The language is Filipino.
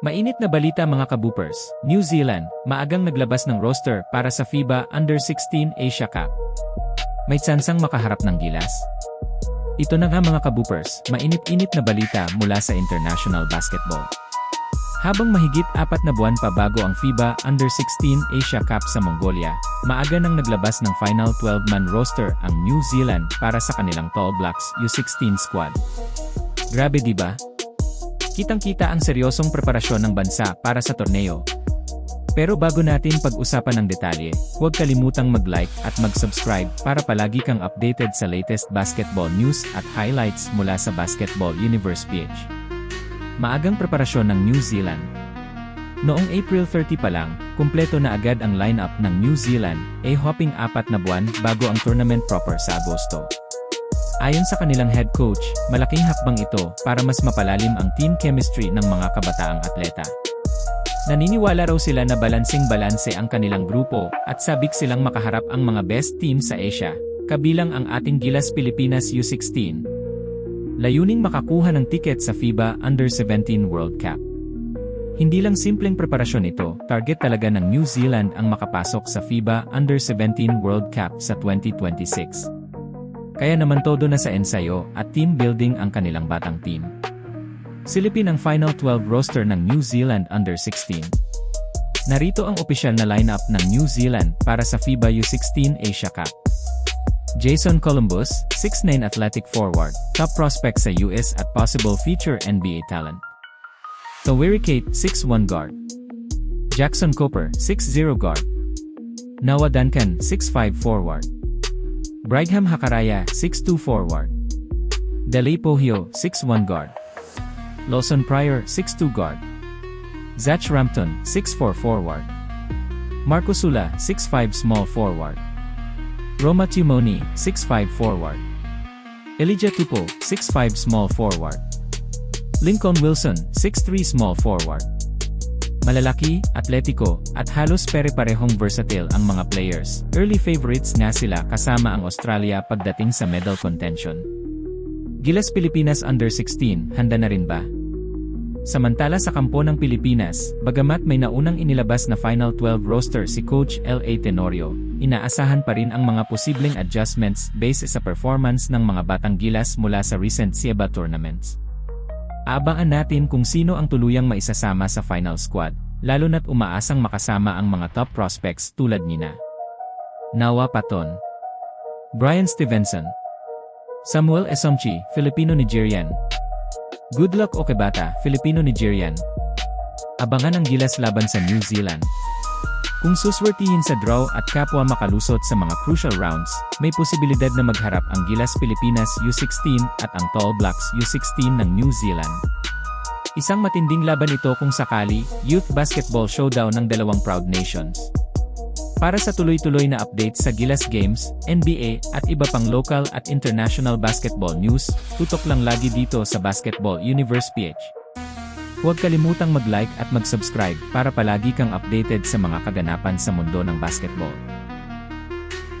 Mainit na balita mga kaboopers, New Zealand, maagang naglabas ng roster para sa FIBA Under-16 Asia Cup. May tsansang makaharap ng gilas? Ito na nga mga kaboopers, mainit-init na balita mula sa international basketball. Habang mahigit apat na buwan pa bago ang FIBA Under-16 Asia Cup sa Mongolia, maaga nang naglabas ng final 12-man roster ang New Zealand para sa kanilang Tall Blacks U16 squad. Grabe di ba? Kitang-kita ang seryosong preparasyon ng bansa para sa torneo. Pero bago natin pag-usapan ng detalye, huwag kalimutang mag-like at mag-subscribe para palagi kang updated sa latest basketball news at highlights mula sa Basketball Universe PH. Maagang preparasyon ng New Zealand. Noong April 30 pa lang, kumpleto na agad ang lineup ng New Zealand, a hopping apat na buwan bago ang tournament proper sa Agosto. Ayon sa kanilang head coach, malaking hakbang ito para mas mapalalim ang team chemistry ng mga kabataang atleta. Naniniwala raw sila na balansing-balanse ang kanilang grupo at sabik silang makaharap ang mga best team sa Asia, kabilang ang ating Gilas Pilipinas U16. Layuning makakuha ng tiket sa FIBA Under-17 World Cup. Hindi lang simpleng preparasyon ito, target talaga ng New Zealand ang makapasok sa FIBA Under-17 World Cup sa 2026. Kaya naman todo na sa ensayo at team building ang kanilang batang team. Silipin ang Final 12 roster ng New Zealand Under-16. Narito ang opisyal na lineup ng New Zealand para sa FIBA U16 Asia Cup. Jason Columbus, 6'9 athletic forward, top prospect sa US at possible future NBA talent. Tawiri Kate, 6'1 guard. Jackson Cooper, 6'0 guard. Noah Duncan, 6'5 forward. Brigham Hakaraya, 6'2 forward. Dele Pohio, 6'1 guard. Lawson Pryor, 6'2 guard. Zach Rampton, 6'4 forward. Marco Sula, 6'5 small forward. Roma Timoni, 6'5 forward. Elijah Tupo, 6'5 small forward. Lincoln Wilson, 6'3 small forward. Malalaki, atletiko, at halos pere-parehong versatile ang mga players. Early favorites nga sila kasama ang Australia pagdating sa medal contention. Gilas Pilipinas Under-16, handa na rin ba? Samantala sa kampo ng Pilipinas, bagamat may naunang inilabas na Final 12 roster si Coach L.A. Tenorio, inaasahan pa rin ang mga posibleng adjustments based sa performance ng mga batang gilas mula sa recent SIEBA tournaments. Aabangan natin kung sino ang tuluyang maisasama sa final squad, lalo na't umaasang makasama ang mga top prospects tulad nina. Nawa Paton Brian Stevenson Samuel Esomchi, Filipino-Nigerian Goodluck Okebata, Filipino-Nigerian Abangan ang gilas laban sa New Zealand. Kung suswertihin sa draw at kapwa makalusot sa mga crucial rounds, may posibilidad na magharap ang Gilas Pilipinas U16 at ang Tall Blacks U16 ng New Zealand. Isang matinding laban ito kung sakali, youth basketball showdown ng dalawang proud nations. Para sa tuloy-tuloy na update sa Gilas Games, NBA, at iba pang local at international basketball news, tutok lang lagi dito sa Basketball Universe PH. Huwag kalimutang mag-like at mag-subscribe para palagi kang updated sa mga kaganapan sa mundo ng basketball.